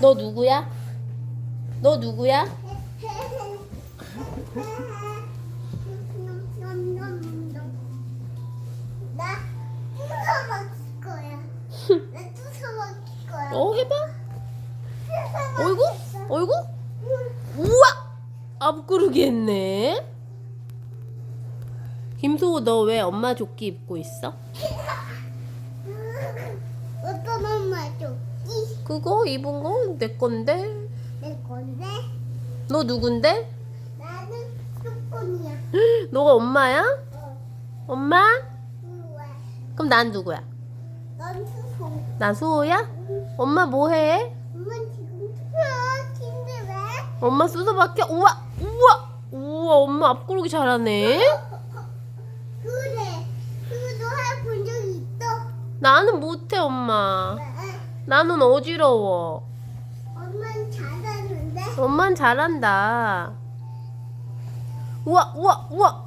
너 누구야? 너 누구야? 나 뜯어 먹을 거야. 나 뜯어 먹을 거야. 어 해봐. 어이구 어이구. 우와 앞구르기 했네. 김소호 너 왜 엄마 조끼 입고 있어? 어떤 엄마 그거 입은 거 내 건데. 내 건데 너 누군데? 나는 조건이야. 너가 엄마야? 어, 엄마? 우와. 그럼 난 누구야? 넌 수송. 난 수호야? 엄마 뭐 해? 엄마 지금 투표 긴데 왜? 엄마 수서밖에 우와 우와 우와 엄마 앞구르기 잘하네. 그래. 그거 해본 적 있어? 나는 못해 엄마. 왜? 나는 어지러워. 엄마는 잘하는데. 엄만 잘한다. 우와 우와 우와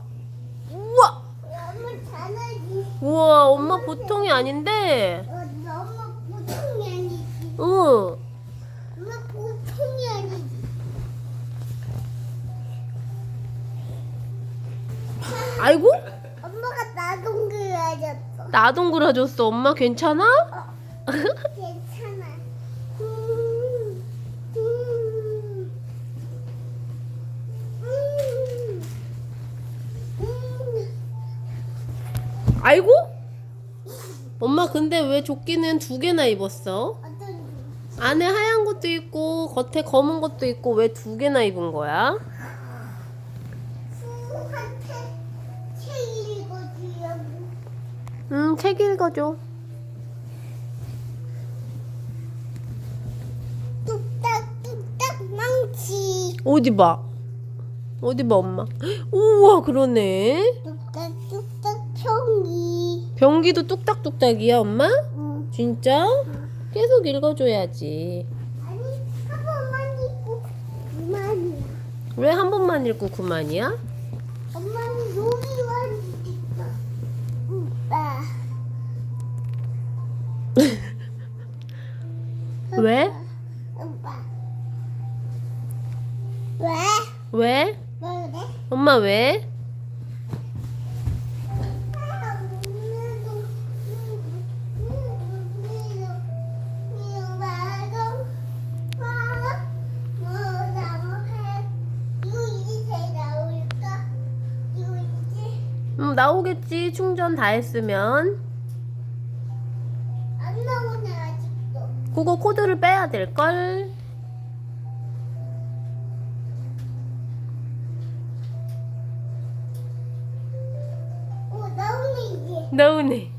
우와 엄마 잘하지. 우와 엄마 보통이 아닌데. 어, 엄마 보통이 아니지. 응. 엄마 보통이 아니지. 아이고 엄마가 나동 그려줬어. 나 동 그려줬어. 엄마 괜찮아? 괜찮아. 음, 음, 음, 음. 아이고? 엄마 근데 왜 조끼는 두 개나 입었어? 안에 하얀 것도 있고 겉에 검은 것도 있고 왜 두 개나 입은 거야? 음, 책 읽어줘. 뚝딱뚝딱 망치. 어디 봐. 어디 봐, 엄마. 우와, 그러네. 뚝딱뚝딱 평이. 변기도 뚝딱뚝딱이야, 엄마? 응. 진짜? 계속 읽어줘야지. 아니 한 번만 읽고 그만이야. 왜 한 번만 읽고 그만이야? 엄마는 여기만 있어. 오빠. 왜? 오빠. 왜? 왜? 왜 그래? 엄마 왜? 나오겠지. 충전 다 했으면. 그거 코드를 빼야 될걸? 나오네. 우악!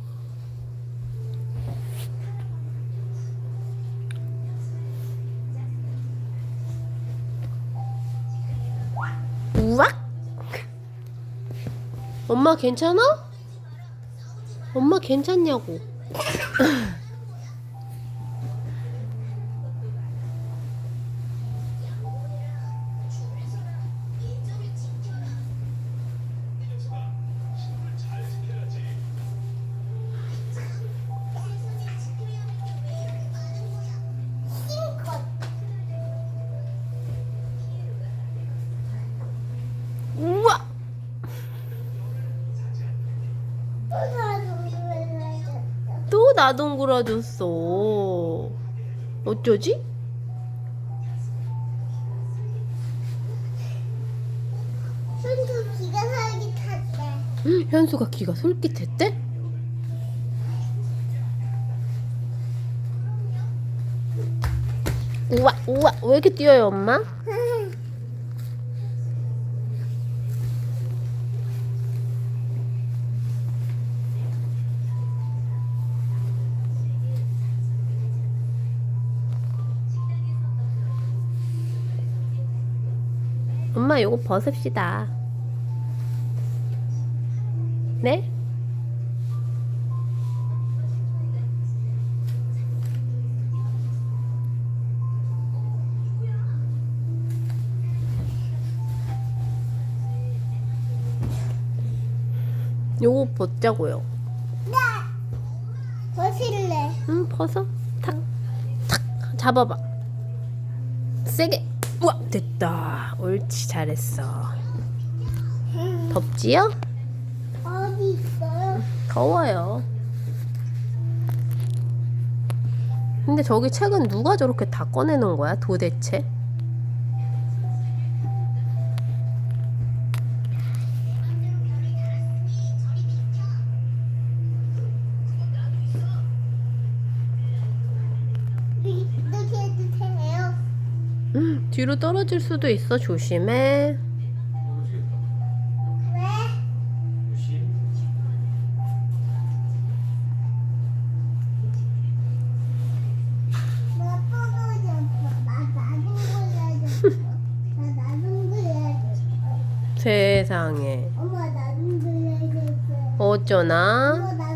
엄마 괜찮아? 엄마 괜찮냐고. 또 나 동그라졌어. 어쩌지? 손도 기가 살기 탔대. 응, 현수가 귀가 솔깃했대? 우와, 우와, 왜 이렇게 뛰어요, 엄마? 엄마, 요거 벗읍시다. 네? 요거 벗자고요. 벗을래. 응, 벗어. 탁, 탁. 잡아봐. 세게. 우와 됐다. 옳지 잘했어. 덥지요? 어디 있어요? 더워요. 근데 저기 책은 누가 저렇게 다 꺼내놓은 거야 도대체? 음, 뒤로 떨어질 수도 있어 조심해. 세상에. 어쩌나?